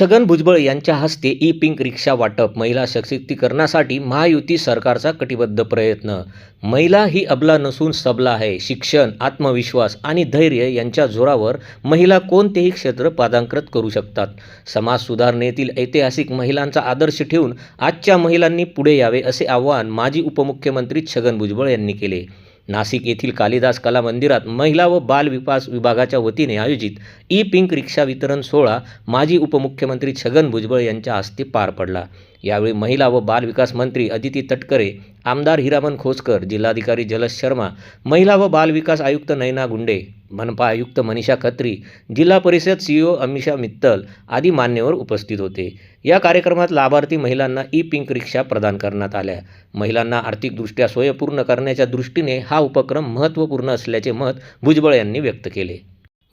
छगन भुजबळ यांच्या हस्ते E pink रिक्षा वाटप महिला सशक्तीकरणासाठी महायुती सरकारचा कटिबद्ध प्रयत्न. महिला ही अबला नसून सबला आहे. शिक्षण आत्मविश्वास आणि धैर्य यांच्या जोरावर महिला कोणतेही क्षेत्र पादांकृत करू शकतात. समाज सुधारणेतील ऐतिहासिक महिलांचा आदर्श ठेवून आजच्या महिलांनी पुढे यावे असे आवाहन माजी उपमुख्यमंत्री छगन भुजबळ यांनी केले. नाशिक येथील कालिदास कला मंदिरात महिला व बाल विकास विभागाच्या वतीने आयोजित ई पिंक रिक्षा वितरण सोहळा माजी उपमुख्यमंत्री छगन भुजबळ यांच्या हस्ते पार पडला. यावेळी महिला व बाल विकास मंत्री अदिती तटकरे आमदार हिरामन खोसकर जिल्हाधिकारी जलस शर्मा महिला व बाल विकास आयुक्त नयना गुंडे मनपा आयुक्त मनीषा खत्री जिल्हा परिषद सीईओ अमिषा मित्तल आदी मान्यवर उपस्थित होते. या कार्यक्रमात लाभार्थी महिलांना ई पिंक रिक्षा प्रदान करण्यात आल्या. महिलांना आर्थिकदृष्ट्या स्वयंपूर्ण करण्याच्या दृष्टीने हा उपक्रम महत्त्वपूर्ण असल्याचे मत भुजबळ यांनी व्यक्त केले.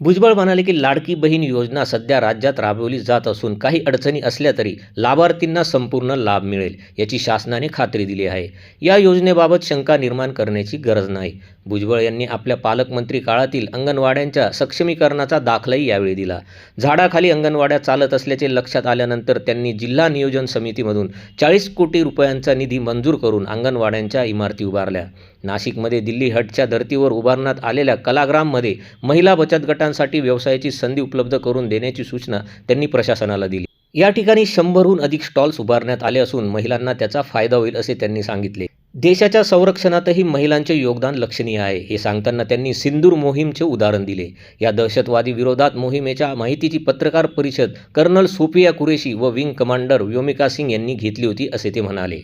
भुजबळ म्हणाले की लाडकी बहीण योजना सध्या राज्यात राबवली जात असून काही अडचणी असल्या तरी लाभार्थींना संपूर्ण लाभ मिळेल याची शासनाने खात्री दिली आहे. या योजनेबाबत शंका निर्माण करण्याची गरज नाही. भुजबळ यांनी आपल्या पालकमंत्री काळातील अंगणवाड्यांच्या सक्षमीकरणाचा दाखलाही यावेळी दिला. झाडाखाली अंगणवाड्या चालत असल्याचे लक्षात आल्यानंतर त्यांनी जिल्हा नियोजन समितीमधून चाळीस कोटी रुपयांचा निधी मंजूर करून अंगणवाड्यांच्या इमारती उभारल्या. नाशिकमध्ये दिल्ली हटच्या धर्तीवर उभारण्यात आलेल्या कलाग्राममध्ये महिला बचत गटांसाठी व्यवसायाची संधी उपलब्ध करून देण्याची सूचना त्यांनी प्रशासनाला दिली. या ठिकाणी शंभरहून अधिक स्टॉल्स उभारण्यात आले असून महिलांना त्याचा फायदा होईल असे त्यांनी सांगितले. देशाच्या संरक्षणातही महिलांचे योगदान लक्षणीय आहे हे सांगताना त्यांनी सिंदूर मोहीमचे उदाहरण दिले. या दहशतवादी विरोधात मोहिमेच्या माहितीची पत्रकार परिषद कर्नल सोफिया कुरेशी व विंग कमांडर व्योमिका सिंग यांनी घेतली होती असे ते म्हणाले.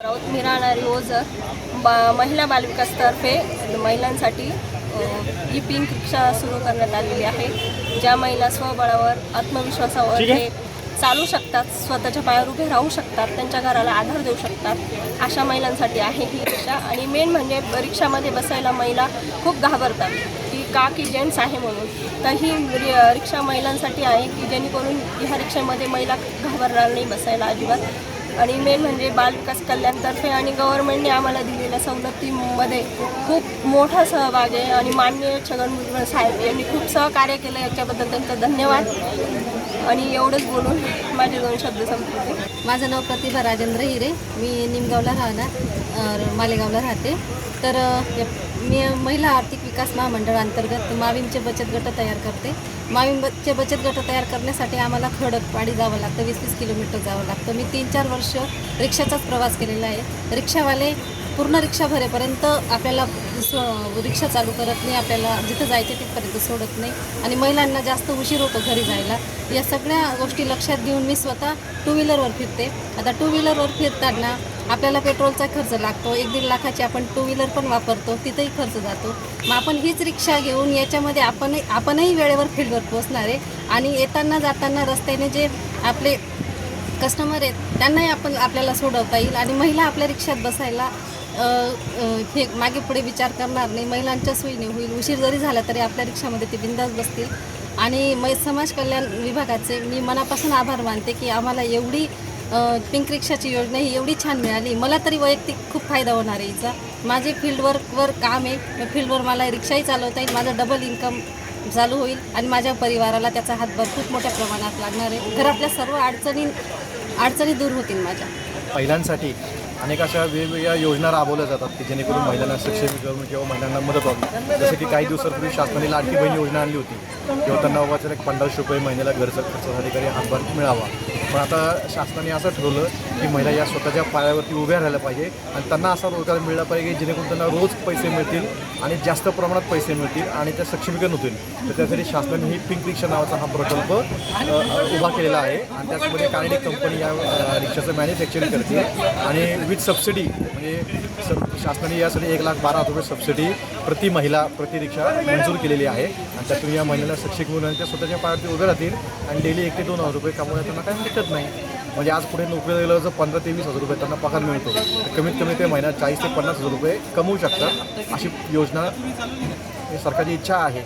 राऊत मी राहणारी ओझर बा महिला बालविकासतर्फे महिलांसाठी ई पिंक रिक्षा सुरू करण्यात आलेली आहे ज्या महिला स्वबळावर आत्मविश्वासावर ते चालू शकतात स्वतःच्या पायावर उभे राहू शकतात त्यांच्या घराला आधार देऊ शकतात अशा महिलांसाठी आहे ही रिक्षा. आणि मेन म्हणजे रिक्षामध्ये बसायला महिला खूप घाबरतात की का की जेंट्स आहे म्हणून. तर ही रि- रिक्षा महिलांसाठी आहे की जेणेकरून ह्या रिक्षामध्ये महिला घाबरणार नाही बसायला अजिबात. आणि मेन म्हणजे बालविकास कल्याणतर्फे आणि गव्हर्नमेंटने आम्हाला दिलेल्या सवलतीमध्ये खूप मोठा सहभाग आहे आणि माननीय छगन भुजबळ साहेब यांनी खूप सहकार्य केलं याच्याबद्दल त्यांचा धन्यवाद. आणि एवढंच बोलून माझे दोन शब्द संपले माझं नाव प्रतिभा राजेंद्र हिरे मी निमगावला राहणार मालेगावला राहते. तर मी महिला आर्थिक विकास महामंडळांतर्गत माविमचे बचत गट तयार करते. माविमचे बचत गट तयार करण्यासाठी आम्हाला खडकवाडी जावं लागतं वीस वीस किलोमीटर जावं लागतं. मी तीन चार वर्ष रिक्षाचाच प्रवास केलेला आहे. रिक्षावाले पूर्ण रिक्षा भरेपर्यंत आपल्याला स- रिक्षा चालू करत नाही आपल्याला जिथं जायचं तिथपर्यंत सोडत नाही. आणि महिलांना जास्त उशीर होतो घरी जायला. या सगळ्या गोष्टी लक्षात घेऊन मी स्वतः टू व्हीलरवर फिरते. आता टू व्हीलरवर फिरताना आपल्याला पेट्रोलचा खर्च लागतो. एक दीड लाखाची आपण टू व्हीलर पण वापरतो. तिथंही खर्च जातो. मग आपण हीच रिक्षा घेऊन याच्यामध्ये आपणही आपणही वेळेवर फील्डवर पोचणार आहे. आणि येताना जाताना रस्त्याने जे आपले कस्टमर आहेत त्यांनाही आपण आपल्याला सोडवता येईल. आणि महिला आपल्या रिक्षात बसायला हे मागे पुढे विचार करणार नाही. महिलांच्या सोयीने होईल. उशीर जरी झाला तरी आपल्या रिक्षामध्ये ते बिंदास बसतील. आणि मै समाज कल्याण विभागाचे मी मनापासून आभार मानते की आम्हाला एवढी पिंक रिक्षाची योजना ही एवढी छान मिळाली. मला तरी वैयक्तिक खूप फायदा होणार आहे हिचा. माझे फील्डवर्कवर काम आहे. फील्डवर मला रिक्षाही चालवता येईल. माझं डबल इन्कम चालू होईल. आणि माझ्या परिवाराला त्याचा हातभार खूप मोठ्या प्रमाणात लागणार आहे. घरातल्या सर्व अडचणी अडचणी दूर होतील माझ्या. महिलांसाठी अनेक अशा वेगवेगळ्या योजना राबवल्या जातात की जेणेकरून महिलांना सक्षमीकरण किंवा महिलांना मदत व्हावी. जसं की काही दिवसापूर्वी शासनाने लाडकी बहीण योजना आणली होती. किंवा त्यांना वाचन एक पंधराशे रुपये महिन्याला घरचा खर्चासाठी काही हातभार मिळावा. पण आता शासनाने असं ठरवलं की महिला या स्वतःच्या पायावरती उभ्या राहिल्या पाहिजे आणि त्यांना असा रोजगार मिळला पाहिजे की जेणेकरून त्यांना रोज पैसे मिळतील आणि जास्त प्रमाणात पैसे मिळतील आणि त्या सक्षमीकरण होतील. तर त्यासाठी शासनाने ही पिंक रिक्षा नावाचा हा प्रकल्प उभा केलेला आहे. आणि त्याचमध्ये कानेडिक कंपनी या रिक्षाचं मॅन्युफॅक्चरिंग करते. आणि विथ सबसिडी म्हणजे सब शासनाने यासाठी एक लाख बारा हजार रुपये सबसिडी प्रति महिला प्रति रिक्षा मंजूर केलेली आहे. आणि त्यातून या महिलेला सक्षम होऊन त्या स्वतःच्या पायावरती उभे राहतील आणि डेली एक ते दोन हजार रुपये कमवण्यात त्यांना काही हरकत नाही. म्हणजे आज पुढे नोकरीला गेलं जर पंधरा ते वीस हजार रुपये त्यांना पगार मिळतो तर कमीत कमी ते महिन्यात चाळीस ते पन्नास हजार रुपये कमवू शकतात अशी योजना ही सरकारची इच्छा आहे.